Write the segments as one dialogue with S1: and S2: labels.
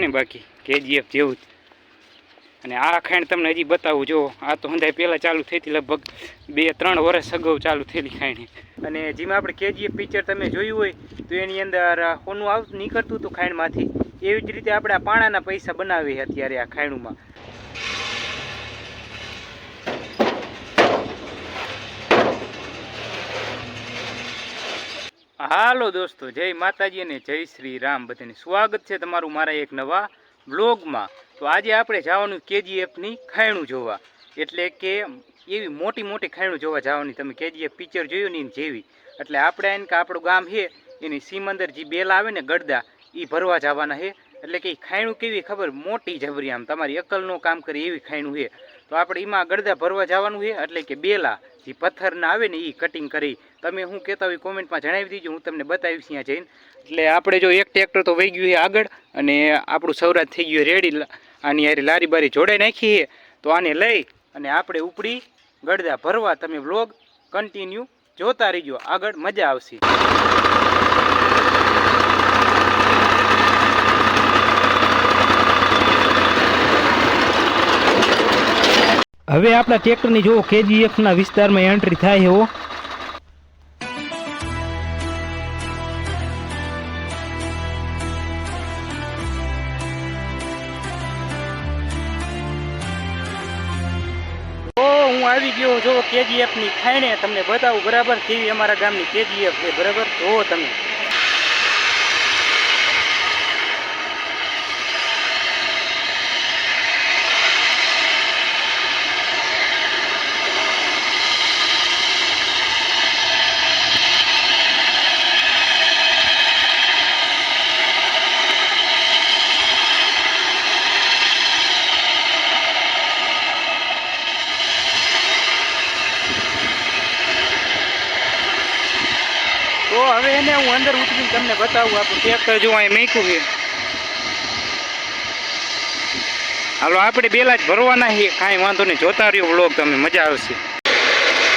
S1: ને બાકી, કેજીએફ જેવું જ. અને આ ખાંડ તમને હજી બતાવું, જો, આ તો હંધાય પહેલાં ચાલુ થઈ લગભગ બે, ત્રણ વર્ષ અગાઉ ચાલુ થયેલી ખાંડ અને જેમાં આપણે કેજીએફ પિક્ચર તમે જોયું હોય, તો એની અંદર સોનું આવતું નીકળતું હતું ખાંડમાંથી એવી જ રીતે આપણે આ પાણાના પૈસા બનાવીએ અત્યારે આ ખાંડમાં હાલો દોસ્તો, જય માતાજી અને જય શ્રી રામ. બધાને સ્વાગત છે તમારું મારા એક નવા બ્લોગમાં તો આજે આપણે જવાનું કેજીએફની ખાયણું જોવા. એટલે કે એવી મોટી મોટી ખાયણું જોવા જવાની. તમે કેજીએફ પિક્ચર જોયું ને જેવી. એટલે આપણે એને કે આપણું ગામ છે, એની સીમંદર જે બેલ આવે ને ગડદા એ ભરવા જવાના છે. એટલે કે એ ખાયણું કેવી ખબર? મોટી જબરી આમ. તમારી અકલનું કામ કરે એવી ખાયણું છે. તો આપણે એમાં ગડદા ભરવા જવાનું છે. એટલે કે બેલા, જે પથ્થરના આવે ને એ કટિંગ કરી તમે હું કહેતા હોય કોમેન્ટમાં જણાવી દીજો, હું તમને બતાવીશ ત્યાં જઈને. એટલે આપણે જો એક ટ્રેક્ટર તો વહી ગયું છે આગળ, અને આપણું સૌરાજ થઈ ગયું રેડી. આની યારે લારી બારી જોડાઈ નાખીએ તો આને લઈ અને આપણે ઉપડી ગડદા ભરવા તમે વ્લોગ કન્ટિન્યુ જોતા રહીજો. આગળ મજા આવશે. હવે આપણા ટ્રેક્ટરની જો કેજીએફના વિસ્તારમાં એન્ટ્રી થાય એવો હું આવી ગયો જો કેજીએફની ખાઈને તમને બતાવું, બરાબર? કેવી અમારા ગામની કેજીએફ છે, બરાબર? જુઓ તમે તો હવે એને હું અંદર ઉતરીને તમને બતાવું આપણે ટ્રેક્ટર જો અહીં મેક્યું છે. હાલો, આપણે બેલા જ ભરવાના છીએ. કાંઈ વાંધો નહીં, જોતા રહ્યો બ્લોગ તમે મજા આવશે.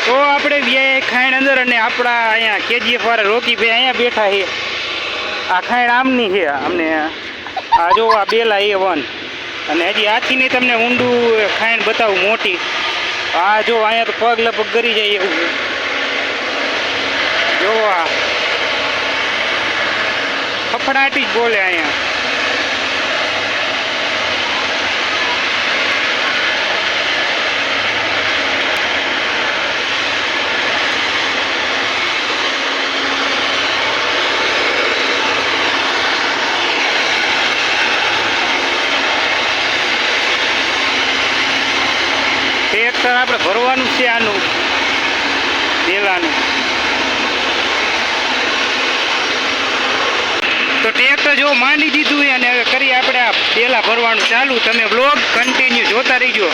S1: તો આપણે બે ખાઈણ અંદર અને આપણા અહીંયા કેજીએફ વાળા રોકી ભાઈ અહીંયા બેઠા છે. આ ખાઈણ આમની છે, અમને. આ જો, આ બેલા એ વન. અને હજી આથી તમને ઊંડું ખાઈણ બતાવું, મોટી. આ જો, અહીંયા તો પગ લપગ કરી જાય એવું. છે જો આ. ફફડાટી જ બોલે અહીંયા ટ્રેક્ટર આપણે ભરવાનું છે આનું પેલાનું તો ટ્રેક્ટર જો માંડી દીધું અને હવે કરી આપણે આ પેલા ભરવાનું ચાલુ. તમે બ્લોગ કન્ટિન્યુ જોતા રહીજો.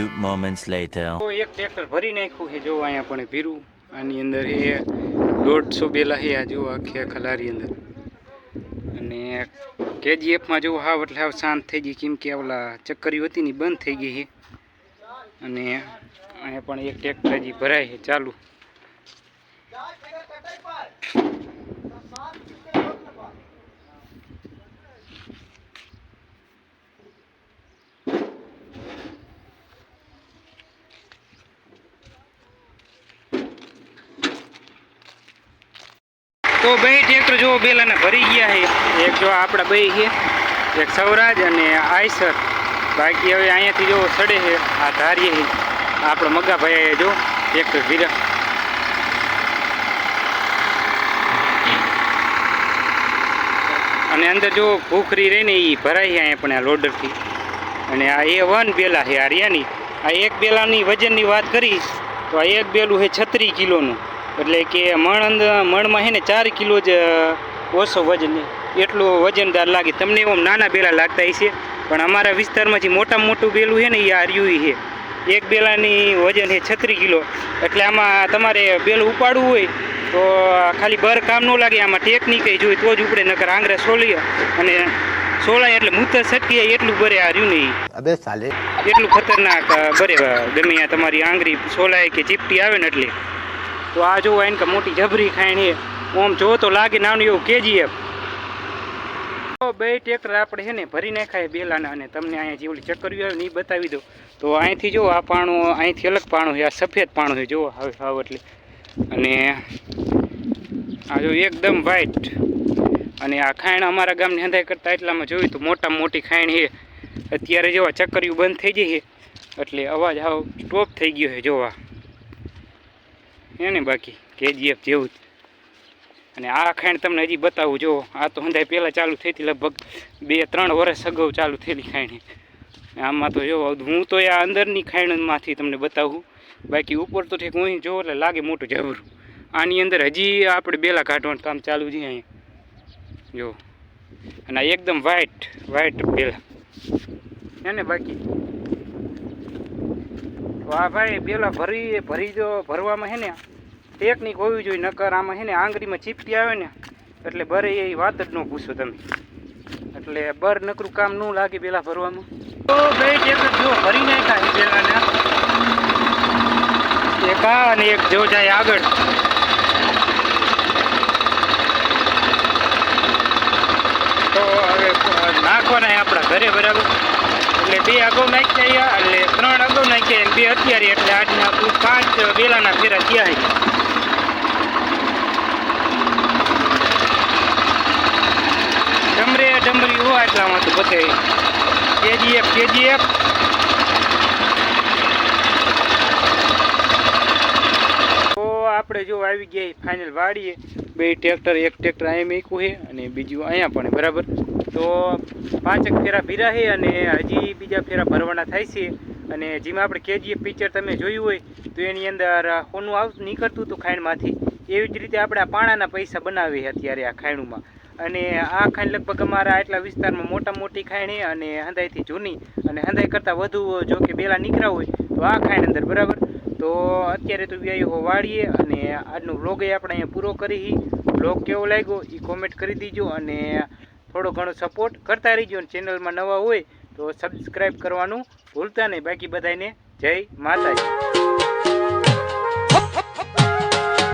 S2: Few moments later.
S1: એક ટ્રેક્ટર ભરી નાખ્યું છે. જો અહીંયા પણ ભીરું, આની અંદર એ દોઢસો બેલા છે આ જો આખી ખલારી અંદર. અને કેજીએફમાં જો હાવ એટલે હાવ શાંત થઈ ગઈ. કેમ કે ઓલા ચક્કરીઓ હતી ને બંધ થઈ ગઈ છે. અને અહીંયા પણ એક ટ્રેક્ટર હજી ભરાય છે. ચાલુ. તો બે ટ્રેક્ટર જો બેલાને ભરી ગયા છે. એક જો આપણા બે છે, એક સૌરાજ અને આયસર બાકી હવે અહીંયાથી જો સડે છે, આ ધારીએ છે. આપણો મગાભાઈ જો ટ્રેક્ટર ભીરા અને અંદર જો ભૂખરી રહીને એ ભરાય છે અહીંયા પણ આ લોડરથી. અને આ એ વન બેલા છે આર્યાની આ એક બેલાની વજનની વાત કરી, તો આ એક બેલું છે છત્રીસ કિલોનું. એટલે કે મણ અંદર મણમાં છે ને ચાર કિલો જ ઓછો વજન એટલું વજનદાર લાગે. તમને એમ નાના બેલા લાગતા હશે પણ અમારા વિસ્તારમાં જે મોટામાં મોટું બેલું છે ને એ આર્યું છે એક બેલાની વજન છે છત્રીસ કિલો. એટલે આમાં તમારે બેલું ઉપાડવું હોય તો ખાલી બર કામ ન લાગે. આમાં ટેકનિક જોઈએ તો જ ઉપડે નકર આંગરા સોલીએ. અને સોળાય એટલે મૂતર સટકી એટલું ભરે હાર્યું નહીં
S3: અબે સાલે.
S1: એટલું ખતરનાક ભરે ગમે તમારી આંગળી સોળાય કે ચીપટી આવે ને એટલે. તો આ જો એને કે મોટી જબરી ખાયણી ઓમ જો તો લાગે નાનું એવું કેજીએફ બે ટ્રેક્ટર આપણે છે ને ભરી નાખાય બેલાના અને તમને અહીંયા જે ઓલી ચક્કરીઓ આવે ને એ બતાવી દો તો અહીંથી જો આ પાણું, અહીંથી અલગ પાણું છે, આ સફેદ પાણું છે જુઓ હવે હાવ એટલે. અને આ જો એકદમ વ્હાઈટ અને આ ખાયણ અમારા ગામની હંધાઈ કરતાં એટલામાં જોયું તો મોટામાં મોટી ખાયણ છે. અત્યારે જોવા ચક્કરિયું બંધ થઈ છે. એટલે અવાજ હાવ સ્ટોપ થઈ ગયો છે, જોવા. એને બાકી, કેજીએફ જેવું જ. અને આ ખાંડ તમને હજી બતાવું, જો, આ તો હંધાઈ પહેલાં ચાલુ થઈ હતી લગભગ બે ત્રણ વર્ષ અગાઉ ચાલુ થયેલી ખાંડ આમાં તો જો હું તો આ અંદરની ખાંડમાંથી તમને બતાવું. બાકી ઉપર તો ઠીક હું જોઉં એટલે લાગે મોટું જબરું. આની અંદર હજી આપણે બેલા કાઢવાનું કામ ચાલુ છે અહીંયા. જો. અને એકદમ વ્હાઈટ વ્હાઈટ બેલા હે ને બાકી? તો ભાઈ પેલા ભરી ભરી જો ભરવામાં હે ને, ટેકનિક હોવી જોઈએ, નકર આમાં હે ને આંગળીમાં ચીપટી આવે ને, એટલે બરે એ વાત જ ન પૂછો તમે. એટલે બર નકરું કામ ન લાગે પેલા ભરવામાં. તો બે ટેકર જો ભરી નાખ્યા એક આ અને એક જો જાય આગળ. તો હવે નાખવાના આપણા ઘરે બરાબર. એટલે બે અગાઉ નાખ્યા એટલે ત્રણ અગાઉ નાખ્યા અને બે અત્યારે એટલે આજના પાંચ વેલાના ફેરા છે. ડમરે ડમરી હોય એટલામાં તો બધે. KGF KGF. આપણે જો આવી ગયા ફાઇનલ વાડીએ બે ટ્રેક્ટર, એક ટ્રેક્ટર અહીં મૂક્યું છે અને બીજું અહીંયા પણ બરાબર? તો પાંચેક ફેરા ભીરા છે અને હજી બીજા ફેરા ભરવાના થાય છે. અને જેમાં આપણે કેજીએફ પિક્ચર તમે જોયું હોય, તો એની અંદર સોનું આવ, નીકળતું હતું ખાંડમાંથી એવી જ રીતે આપણે આ પાણાના પૈસા બનાવીએ અત્યારે આ ખાયણુમાં. અને આ ખાંડ લગભગ અમારા આટલા વિસ્તારમાં મોટા મોટી ખાયણી અને હંધાઈથી જૂની. અને હંધાઈ કરતાં વધુ જો કે બેલા નીકળ્યા હોય, તો આ ખાંડ અંદર બરાબર. તો અત્યારે તો વ્યાયો વાળીએ અને આજનો વ્લોગ આપણે અહીંયા પૂરો કરી બ્લોગ કેવો લાગ્યો એ કોમેન્ટ કરી દીજો અને થોડો ઘણો સપોર્ટ કરતા રહીજો અને ચેનલમાં નવા હોય તો સબસ્ક્રાઈબ કરવાનું ભૂલતા નહીં. બાકી બધાને જય માતાજી.